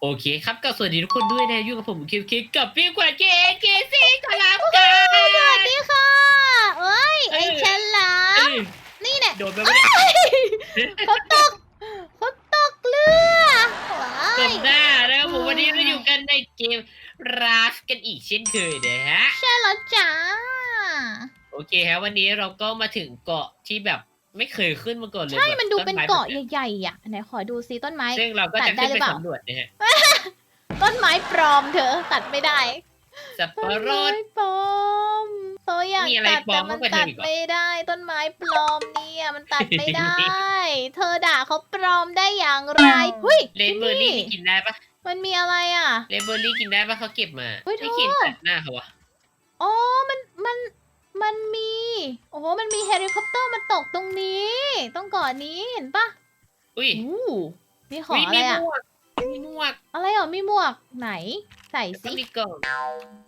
โอเคครับก็สวัสดีทุกคนด้วยนะอยู่กับผมคิวคิกกับพี่ขวัญเจเจซี่ขลามกัน สวัสดีค่ะเอ้ยไอ้ฉลาเอ้มยนี่เนี่ยโดนไปไม่ได้เขาตกเขาตกเรือว้าตยบหน้านะครับผมวันนี้เราอยู่กันในเกมราฟกันอีกเช่นเคยนะฮะ ใช่แล้วจ้าโอเคครับวันนี้เราก็มาถึงเกาะที่แบบไม่เคยขึ้นมาก่อนเลยใช่แบบมันดูเป็นต้ไม้เกาะแบบใหญ่ๆอะไหนขอดูซิต้นไม้ ซึ่งเราก็ตัจะดได้ขึ้นหรือไปเปล่าสำรวจนะฮะ ต้นไม้ปลอมเธอตัดไม่ได้สับต้ปะนรไม้ดปลอมโซอยากมีอะไรตัดปลอแต่มมันมากกว่าเธอตัดอีกเหรอ ไม่ได้ ต้นไม้ปลอมเนี่ยมันตัดไม่ได้ เธอด่าเขาปลอมได้อย่างไรหุยเลนเบอร์รี่นี่กินได้ปะมันมีอะไรอะ เลนเบอร์รี่กินได้ปะเขาเก็บมาเฮ้ยไม่เธอกินตัดหน้าเขาวะอ๋อ มัน มัน มันมี โอ้โห มันมีเฮลิคอปเตอร์มาตกตรงนี้ ตรงเกาะนี้เห็นปะอุ้ยอู้นี่ของอุ้ยอะไรมีหอะมวก มีหมวกอะไรอะมีหมวกไหน ใส่แล้วก็สิมีกล่อง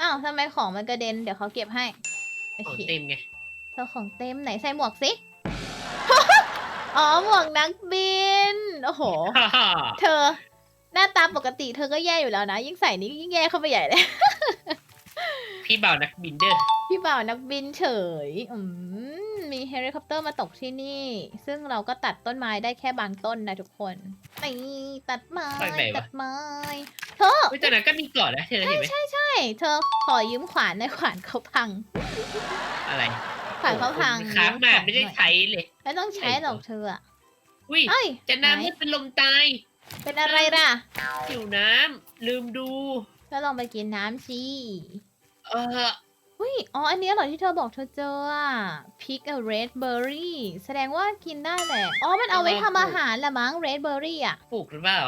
อ้าวทำไมของมันกระเด็นเดี๋ยวเขาเก็บให้โอของเคเต็มไงเธอของเต็มไหนใส่หมวกสิ อ๋อหมวกนักบินโอ้โห เธอหน้าตาปกติเธอก็แย่อยู่แล้วนะ ยิ่งใส่นี้ยิ่งแย่เข้าไปใหญ่เลย พี่บ่าวนักบินเด้อพี่บ่าวนักบินเฉย อืม มีเฮลิคอปเตอร์มาตกที่นี่ ซึ่งเราก็ตัดต้นไม้ได้แค่บางต้นนะทุกคนนี่ตัดไม้ตัดไม้เธอเฮ้ยแต่นั้นก็มีเกาะนะเธอเห็นไหมใช่เธอขอยืมขวานในอยขวานเขาพัง อะไรขวานเขาพังค้างมายืขอไม่ได้หน่อยใช้เลย ไม่ต้องใช้หรอกเธออะอุ้ยเอ้ยจะน้ำไหมืดเป็นลมตายเป็นอะไรล่ะหิวน้ำลืมดูแล้วลองไปกินน้ำสิ เออ อุ้ย อ๋อ อันนี้เหรอที่เธอบอกเธอเจออะ pick a red berry แสดงว่ากินได้แหละ อ๋อ มันเอาไว้ทำอาหารละมั้ง red berry อะปลูกหรือเปล่า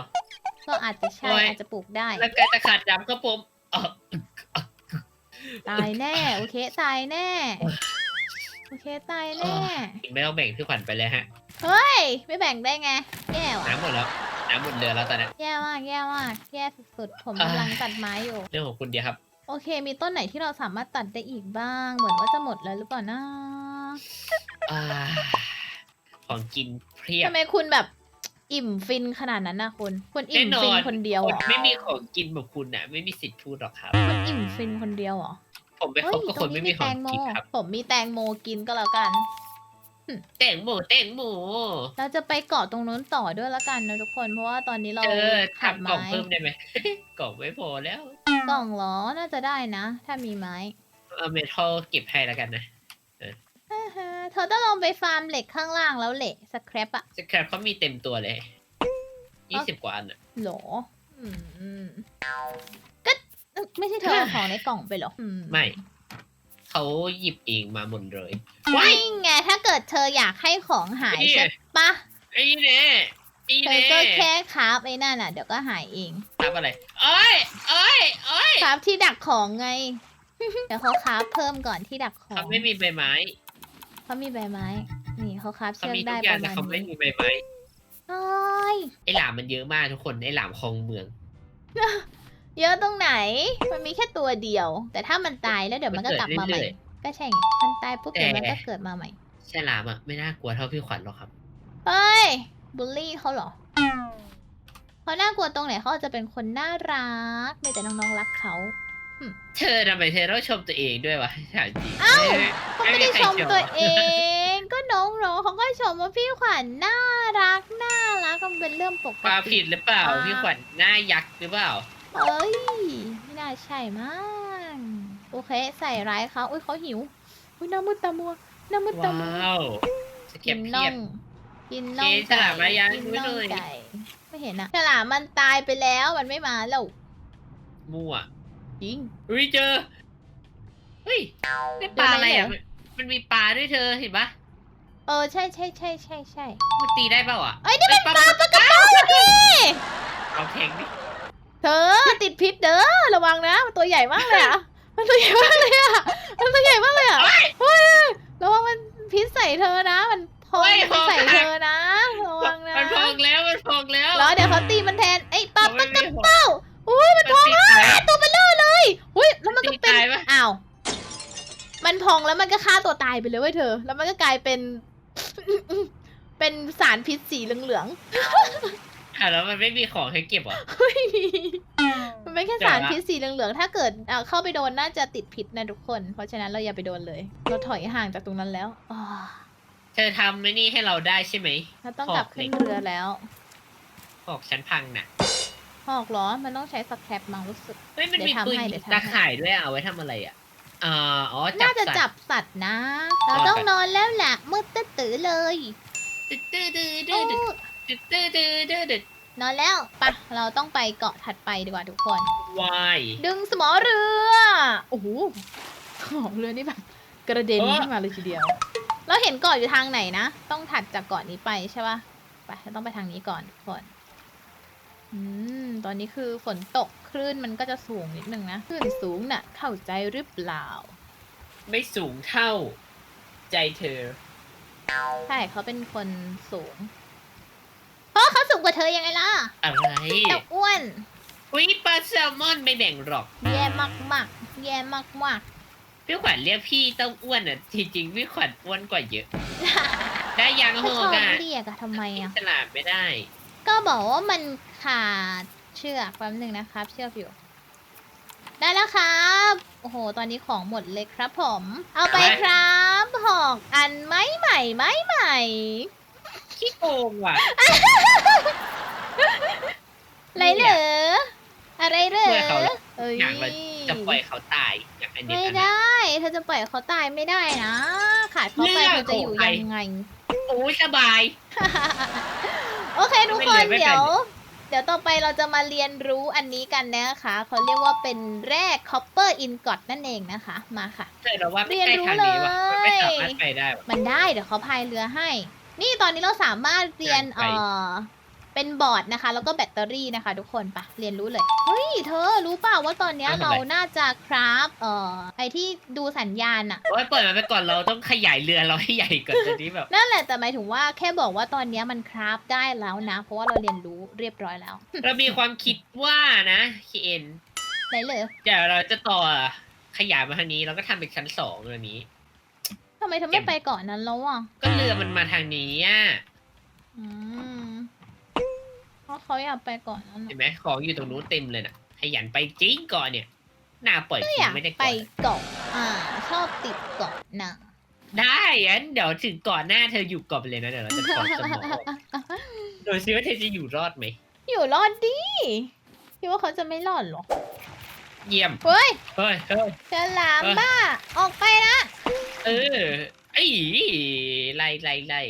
ก็อาจจะใช่ โอ้ย อาจจะปลูกได้ แล้วก็จะขาดน้ำก็ผมเออตายแน่ โอเค ตายแน่ โอเค ตายแน่ ไม่ต้องแบ่งพี่ขวัญไปเลยฮะ เฮ้ย ไม่แบ่งได้ไง แย่ว่ะ น้ำหมดแล้ว น้ำหมดเรือแล้วตอนนี้ แย่มาก แย่มาก แย่สุดๆ ผมอ่ากำลังตัดไม้อยู่ เรื่องของคุณเดียวครับ โอเค มีต้นไหนที่เราสามารถตัดได้อีกบ้าง เหมือนว่าจะหมดแล้วหรือเปล่านะอ่าของกินเพียบทำไมคุณแบบอิ่มฟินขนาดนั้นนะคุณ คุณอิ่มแน่นอนฟินคนเดียวคเหรนอไม่มีของกินแบบคุณน่ะ ไม่มีสิทธิ์พูดหรอกครับคุณอิ่มฟินคนเดียวเหรอผมไปคบกับคนไม่มีของกินครับ ผมมีแตงโมกินก็แล้วกันแตงโมแตงโมเราจะไปเกาะตรงนู้นต่อด้วยแล้วกันนะทุกคน เพราะว่าตอนนี้เราเจอขาดทำกล่องไม้เพิ่มได้ไหมกล่องไม่พอแล้ว กล่องเหรอ น่าจะได้นะ ถ้ามีไม้เอาเมทัลเก็บให้แล้วกันนะอ่าฮะเธอต้องลองไปฟาร์มเหล็กข้างล่างแล้วเหล็กสครับอะสครับเขามีเต็มตัวเลยยี่สิบกว่าอันอะหรออืมก็ไม่ใช่เธอเอาของในกล่องไปเหรออืไม่ เขาหยิบเองมาหมดเลยว้าย นี่ไงถ้าเกิดเธออยากให้ของหายนี่ ใช่ปะไอ้เน่ไอ้เธอเน่ก็แค่คราฟไอ้นั่นน่ะเดี๋ยวก็หายเอง ทำอะไรเอ้ยเอ้ยเอ้ยค ราฟที่ดักของไง เดี๋ยวเขาคราฟเพิ่มก่อนที่ดักขอเขางไม่มีใบไม้เขามีใบไม้ นี่เขาคราฟเขาเชือกมีทุได้กอปย่างระแต่มาณเขาไม่นี้มีใบไม้โอ้ยไอ้หลามมันเยอะมากทุกคนไอ้หลามคลองเมือง เยอะตรงไหน มันมีแค่ตัวเดียว แต่ถ้ามันตายแล้วเดี๋ยวมันก็กลับมาใหม่เรื่อยก็ใช่ไงมันตายปุ๊บแต่ เดี๋ยวมันก็เกิดมาใหม่ ใช่หลามอะไม่น่ากลัวเท่าพี่ขวัญหรอกครับ เฮ้ย บูลลี่เขาเหรอ เขาน่ากลัวตรงไหนเขาอาจจะเป็นคนน่ารักมีแต่น้องๆรักเขา เธอทำไมเธอต้องชมตัวเองด้วยวะถามจริงเอ้าไม่เขาไม่ได้ชมตัวเอง ก็น้องๆเขาก็ชมว่าพี่ขวัญน่ารักน่ารักก็เป็นเรื่องปกปลาติ ผิดหรือเปล่า พี่ขวัญหน้ายักษ์หรือเปล่า เอ้ย ไม่น่าใช่มั้งโอเค ใส่ร้ายเขาอุ้ยเขาหิวอุ้ยหน้ามืดตามัวหน้ามืดตามัวว้าวสเก็กิบนเพีน่ยอบง กินน่องเจ๊ฉลามมายังกินไม่น่องเลย ไก่ไม่เห็นอะฉลามมันตายไปแล้วมันไม่มาแล้วมั่วจริง อุ้ยเจอเฮ้ยนี่ปลาอะไรอะเดี๋ยวไหนมันมีปลาด้วยเธอเห็นปะเออใช่ใช่ใช่ใช่ใช่มันตีได้เปล่าอะเอ้ยนี่มันปลาปลากระป๋องดิเอาแทงดิเธอติดพิษเด้อระวังนะมันตัวใหญ่มากเลยอะมันตัวใหญ่มากเลยอะมันตัวใหญ่มากเลยอะเฮ้ยระวังมันพิษใส่เธอนะ มัน พองมันใส่เธอนะระวังนะมันพองแล้วมันพองแล้วแล้วเดี๋ยวเขาตีมันแทนไอ้ยปลาเขาปไม่ลากระมีหัวเป้าอุ้ยมันพองตีตายอะตัวเบลเลอร์เลยอุ้ยแล้วมันก็ตีเป็นตายปะอ้าวมันพองแล้วมันก็ฆ่าตัวตายไปเลยเว้ยเธอ แล้วมันก็กลายเป็นเป็นสารพิษสีเหลืองอะแล้วมันไม่มีของให้เก็บเหรอไม่มีมันเป็นแค่เดี๋ยวสารนะพิษสีเหลืองๆ ถ้าเกิดเอาเข้าไปโดนน่าจะติดพิษนะทุกคน เพราะฉะนั้นเราอย่าไปโดนเลย เราถอยห่างจากตรงนั้นแล้วอ้อเธอทำไม่นี่ให้เราได้ใช่ไหมเราต้องกลับขึ้นเรือแล้วบอกฉันพังน่ะหอกเหรอ มันต้องใช้สแครปมั้งรู้สึกเฮ้ยมันมีเดี๋ยวทำปืนให้เดี๋ยวทำให้ตาข่ายด้วยอะเอาไว้ทำอะไรอะอ่าอ๋อจับน่าจะสัตว์จับสัตว์นะนอนเราต้องก่อนนอนแล้วแหละมืดตื้อๆเลยตึ๊ดตึ๊ดตึ๊ดโอ้ตึ๊ดตึ๊ดตึ๊ดตึ๊ดตึ๊ดตึ๊ดนอนแล้วปะเราต้องไปเกาะถัดไปดีกว่าทุกคนวายดึงสมอเรือ โอ้โหของเรือนี่แบบกระเด็นขึ้นมาเลยทีเดียว เราเห็นเกาะอยู่ทางไหนนะ ต้องถัดจากเกาะนี้ไปใช่ปะไปเราต้องไปทางนี้ก่อนทุกคนอืมตอนนี้คือฝนตกคลื่นมันก็จะสูงนิดนึงนะคลื่นสูงน่ะ เข้าใจหรือเปล่า ไม่สูงเท่า ใจเธอ ใช่เขาเป็นคนสูงเพราะเขาสูงกว่าเธอยังไงล่ะอะไรเจ้าอ้วนวิปลาแซลมอนไม่แบ่งหรอก แย่มากมากๆแย่มากมาก พี่ขวัญเรียกพี่เต้าอ้วนอะจริงๆพี่ขวัญอ้วนกว่าเยอะๆได้ยังก็โหชอบกอะเรียกอะทำไมอะฉลาดไม่ได้ ก็บอกว่ามันขาดเชือกแป๊บหนึ่งนะครับ เชือกอยู่ ได้แล้วครับ โอ้โห ตอนนี้ของหมดเลยครับผม เอาไปครับหอกอันไม้ใหม่ไม้ใหม่ ขี้โกงว่ะ อะไรเหรอ อะไรเหรอช่วยเขาเหรอเอ้ยอยากเลยจะปล่อยเขาตายอย่างอันเนี้ยไม่อันนั้นได้ เธอจะปล่อยเขาตายไม่ได้นะ ขาดเขาไปเลือกเธอจะอยู่ของใครยังไง โอ้ยสบาย โอเคทุกคนไม่เหลือไม่เป็นเดี๋ยว เดี๋ยวต่อไปเราจะมาเรียนรู้อันนี้กันนะคะเขาเรียกว่าเป็นแร่ copper ingot นั่นเองนะคะ มาค่ะเธอเราว่าไม่เรียนใช่รู้ทางนี้ว่ะมันไม่เลยสามารถไปได้ว่ะมันได้เดี๋ยวเขาพายเรือให้ นี่ตอนนี้เราสามารถเรียนไปเอ่อ เป็นบอร์ดนะคะ แล้วก็แบตเตอรี่นะคะทุกคนปะเรียนรู้เลย เฮ้ย เธอรู้เปล่าว่าตอนเนี้ยเราน่าจะคราฟเอ่อไอที่ดูสัญญาณอะ โอ้ยเปิดมันไปก่อนเราต้องขยายเรือเราให้ใหญ่ก่อนตอนนี้แบบ นั่นแหละแต่หมายถึงว่าแค่บอกว่าตอนเนี้ยมันคราฟได้แล้วนะ เพราะว่าเราเรียนรู้เรียบร้อยแล้วเรามีความคิดว่านะคีเอ็นไหนเลยเดี๋ยวเราจะต่อขยายมาทางนี้แล้วก็ทำเป็นชั้นสองเรือนี้ ทำไมเธอไม่ไปเกาะนั้นแล้วอะก็เรือมันมาทางนี้อะอืม เพราะเขาอยากไปเกาะนั้นเห็อะนไหมของอยู่ตรงนู้นเต็มเลยน่ะขยันไปจริงก่อนเนี่ยหน้าปล่อยก็ทิ้อยางกไม่ได้ไปก่อนเกาะอ่า ชอบติดเกาะนะได้งั้นเดี๋ยวถึงก่อนหน้าเธออยู่ก่อนไปเลยนะเดี๋ยวเราจะถอดสมองออกโดยซิว่าเธอจะอยู่รอดไหมอยู่รอดดิคิดว่าเขาจะไม่รอดเหรอเยี่ยมเฮ้ยเฮ้ยเฮ้ยฉลามเอ้ยบ้า ออกไปนะเออไอ้ไล่ไล่ไล่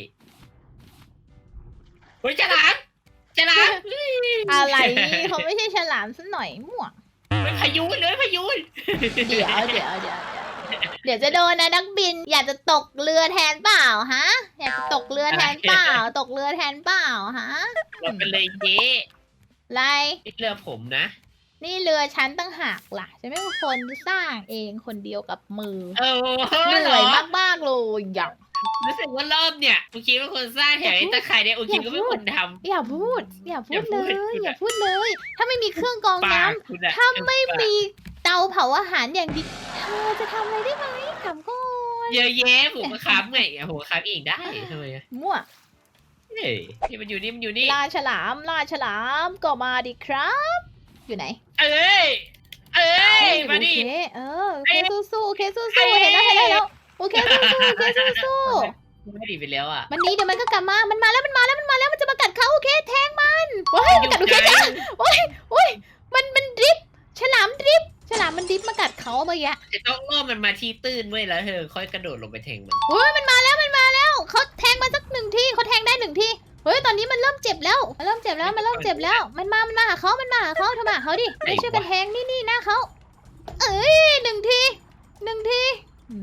เฮ้ยฉลาม ฉลามอะไรเขาไม่ใช่ฉลามสักหน่อยมั่วเฮ้ยพายุเลยพายุเดี๋ยวเดี๋ยวเดี๋ยวเดี๋ยวจะโดนนะนักบิน อยากจะตกเรือแทนเปล่าฮะ อยากจะตกเรือแทนเปล่า ตกเรือแทนเปล่าฮะเราเป็นเลยเย้ไรนี่เรือผมนะ นี่เรือฉันตั้งหากล่ะฉันไม่เป็นคนสร้างเองคนเดียวกับมือเออเหนื่เหรอยอมากๆเลยอยาก รู้สึกว่ารอบเนี่ยโอคิเป็นคนสร้างแถวไอ้ตะไคร่เนี่ยโอคิก็เป็นคนทำ อย่าพูด อย่าพูดอย่าพูเลดย คุณอะ อย่าพูดเลย ถ้าไม่มีเครื่องกรองปาน้กคุณอะำถ้าไม่มีเตาเผาอาหารอย่างดีเธอจะทำอะไรได้ไหมถามก่อนเยอะแยะผมก็ค้ำไงโอ้โหค้ำเองได้ทำไมอะมั่วเฮ้ยนี่มันอยู่นี่มันอยู่นี่ลาฉลามลาฉลามก็มาดิครับ อยู่ไหนเอ้ย เอ้ย มาดิ โอเคเออโอเคเอ้ยสู้ๆโอเคสู้เอ้ๆยเห็นแล้วเห็นแล้วเห็นแล้ว โอเคสู้ๆโอเคสู้ไม่ดีไปแล้วอะๆมันหนี้เดี๋ยวมันก็กลับมา มันมาแล้วมันมาแล้วมันมาแล้วมันจะมากัดเขาโอเค แทงมันโอ้ยมันกัดโอเคจ้ะโอ้ยโอ้ยมันมันดริฟฉลามดริฟฉลามมันดริฟมากัดเขาเมื่อกี้จะต้องล่อมันมาที่ตื้นไว้ยแล้วเธอค่อยกระโดดลงไปแทงมันโอ้ยมันมาแล้วมันมาแล้วเขาแทงมาสักหนึ่งทีเขาแทงได้หนึ่งทีเฮ้ยตอนนี้มันเริ่มเจ็บแล้วมันเริ่มเจ็บแล้วมันเริ่มเจ็บแล้ว มันมามันมาหาเขามันมาหาเขาทำไมหาเขาดิไม่ช่วยกันแทงนี่นี่หน้าเขาเอ้ยหนึ่งทีหนึ่งที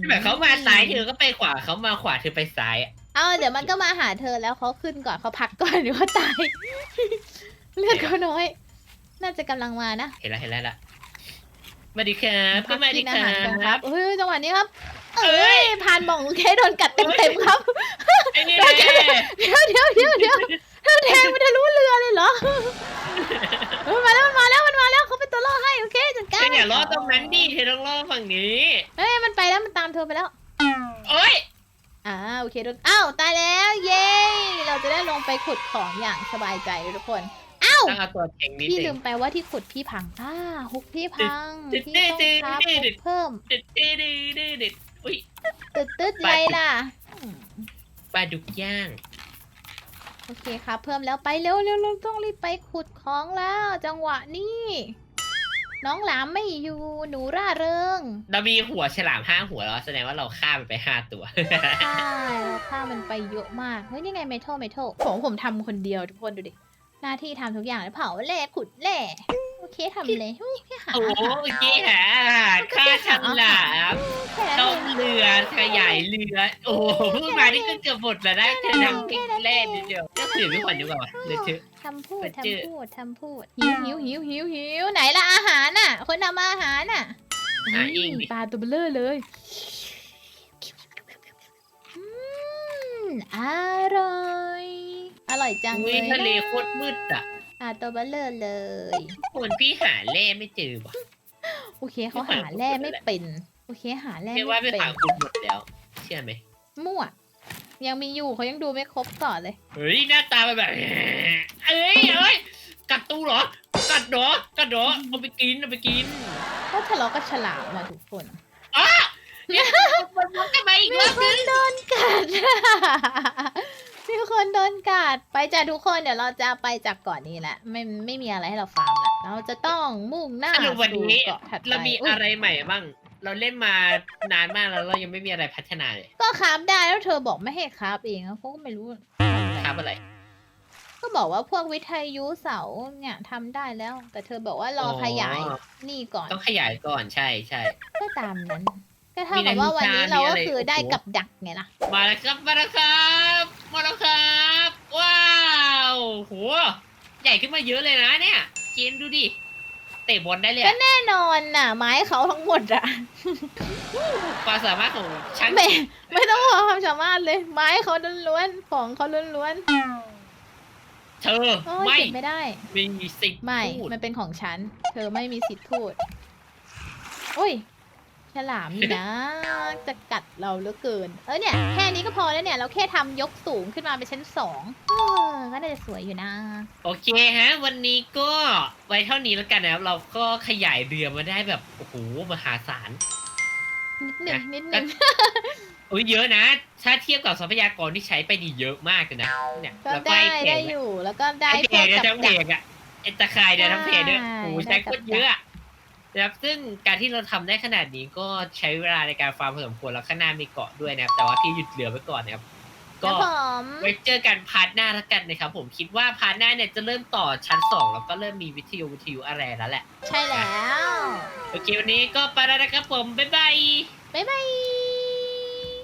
แบบเขามาซ้ายเธอก็ไปขวาเขามาขวาเธอไปซ้ายอะเอาเดี๋ยวมันก็มาหาเธอแล้วเขาขึ้นก่อนเขาพักก่อนเดี๋ยวเขาตาย เลือดเขาน้อย น่าจะกำลังมานะเห็นแล้วเห็นแล้วละมาดีครับก็มาดีกินคอาหารกันครัรับบเฮ้ยจังหวะนี้ครับ เอ้เอ้ยยพานบ่องเคโดนกัดเต็มๆครับ ไอ้นี่โอแน่เคเดี๋ยวเดี๋ยวเดี๋ยวเดี๋ยวเธอแทงมันทะลุเรือเลยเหรอเฮ้ยมาแล้วมันมาแล้ว ให้โอเคจัดการเธออย่าล่อตรงนั้นดิเธอต้องล่อฝั่งนี้เฮ้ยมันไปแล้วมันตามเธอไปแล้วโอ้ยอ่าโอเคโดนอ้าวตายแล้วเย้เราจะได้ลงไปขุดของอย่างสบายใจเลยทุกคนอต้องเอาตัวแข็งนิดพี่นึลืงมไปว่าที่ขุดพี่พังอ่าฮุกพี่พังตึ๊พี่ดต้องตึ๊ดคราฟตึ๊ดฮุกเพิ่มเด็ดเด็ดเด็ดเด็ดอุ้ยตึ๊ดตึ๊ดไปไรล่ะอืมปลาดุกย่าง โอเคครับเพิ่มแล้วไปเร็วเร็วเราต้องรีบไปขุดของแล้ว จังหวะนี้ น้องหลามไม่อยู่หนูร่าเริงเรามีหัวฉลามห้าหัวแล้วแสดงว่าเราฆ่ามันไปห้าตัว ใช่เราฆ่ามันไปเยอะมากเฮ้ยนี่ไงเมทัลเมทัลผมผมทำคนเดียวทุกคนดูดิหน้าที่ทำทุกอย่างเลยเผาแร่ขุดแร่โอ เคทำเลยอุ๊ยแค่หาโอ้อาหารโอเคหาอาหารฆ่าฉลามแค่ต้นั้มนเรือขยายเรือ โอ้โหเพิ่งมานี่ก็เกือบหมดแล้วได้แค่ทำกินแล่นิดเดียวก็คุยกับพี่ขวัญดีกว่าวะเลยเถอะทำพูดไปเจอทำพูดทำพูดหิวหิวหิวหิวหิวไหนละอาหารน่ะ คนทำอาหารน่ะหาเองดิ ปลาตัวเบลอเลยอืมอร่อย อร่อยจังอุ้เลยยทะเลนะโคตรมืดอะ ปลาตัวเบลอเลย คนพี่หาแร่ไม่เจอว่ะโอเคเขาหาแร่ไม่เป็น โอเคหาแร่เรียกว่าไม่ไปเป็นหาคุณหมดแล้ว เชื่อไหมมั่ว ยังมีอยู่เขายังดูไม่ครบก่อนเลย เฮ้ยหน้าตามันแบบเอ้ยเอ้ยกัดตูเหรอ กัดเหรอกัดเหรอเอาไปกินเอาไปกินก็ทะเลาะกับฉลามมาทุกคนอ๋อเนี่ยมันมองกันมาอีกรอบนึงโดนกัด มีคนโดนกัดไปจ้ะทุกคนเดี๋ยวเราจะไปจากเกาะนี้แหละไม่ไม่มีอะไรให้เราฟาร์มละเราจะต้องมุ่งหน้าสรุปวันสู่นี้เกาะถัดไปเรามีอุ๊ยอะไรใหม่บ้าง เราเล่นมานานมากแล้วเรายังไม่มีอะไรพัฒนาเลยก็คราฟได้แล้วเธอบอกไม่ให้คราฟเองเขาก็ไม่รู้ ครับอะไร ก็บอกว่าพวกวิทยุเสาเนี่ยทำได้แล้ว แต่เธอบอกว่ารอขยายอ๋อนี่ก่อนต้องขยายก่อนใช่ใช่ ก็ตามนั้น ก็เท่ามีกับว่าวันนี้นาฬิกาเรามีก็อะไรคือได้โอ้โหกับดักไงล่ะ มาแล้วครับมาแล้วครับ มาแล้วครับ ว้าวโหใหญ่ขึ้นมาเยอะเลยนะเนี่ยเจนดูดิ เตะบอลได้เลยอะแน่นอนน่ะ ไม้เขาทั้งหมดอะความสามารถของช่างไม่ไม่ต้องบอกความสามารถเลย ไม้เขาล้วนๆของเขาล้วนเธอ ๆโอ้ยไม่เก็บไม่ได้ มีสิทธิ์ไม่ พูดมันเป็นของฉัน เธอไม่มีสิทธิ์พูดโอ้ย ฉลามนี่นะจะกัดเราเหลือเกิน เออเนี่ยแค่นี้ก็พอแล้วเนี่ย เราแค่ทำยกสูงขึ้นมาเป็นชั้นสองเออก็น่าจะสวยอยู่นะ โอเคฮะ วันนี้ก็ไว้เท่านี้แล้วกันนะครับ เราก็ขยายเรือมาได้แบบโอ้โหมหาศาล นิดหนึ่งนะ นิดหก็นึ่งโอ้ยเยอะนะ ถ้าเทียบกับทรัพยากรที่ใช้ไปดีเยอะมากเลยนะเนี่ยก็แล้วก็ได้ไอ้แผได้งอยู่แล้วก็ได้ไอ้พแผวกงเนี่ยกับทั้งแผดักงอะไอ้ตะข่ายเนี่ยทั้งแผงเนี่ยใช่โอ้โหได้ใช้กับโคตรเยอะอะ นะครับซึ่งการที่เราทำได้ขนาดนี้ก็ใช้เวลาในการฟาร์มพอสมควรแล้วข้างหน้ามีเกาะด้วยนะครับ แต่ว่าพี่หยุดเรือไว้ก่อนนะครับคก็รับผมไว้เจอกันพาร์ทหน้าแล้วกันนะครับ ผมคิดว่าพาร์ทหน้าเนี่ยจะเริ่มต่อชั้นสองแล้วก็เริ่มมีวิทยุวิทยุอะไรแล้วแหละ ใช่แล้ว โอเควันนี้ก็ไปแล้วนะครับผม บ๊ายบาย บ๊ายบาย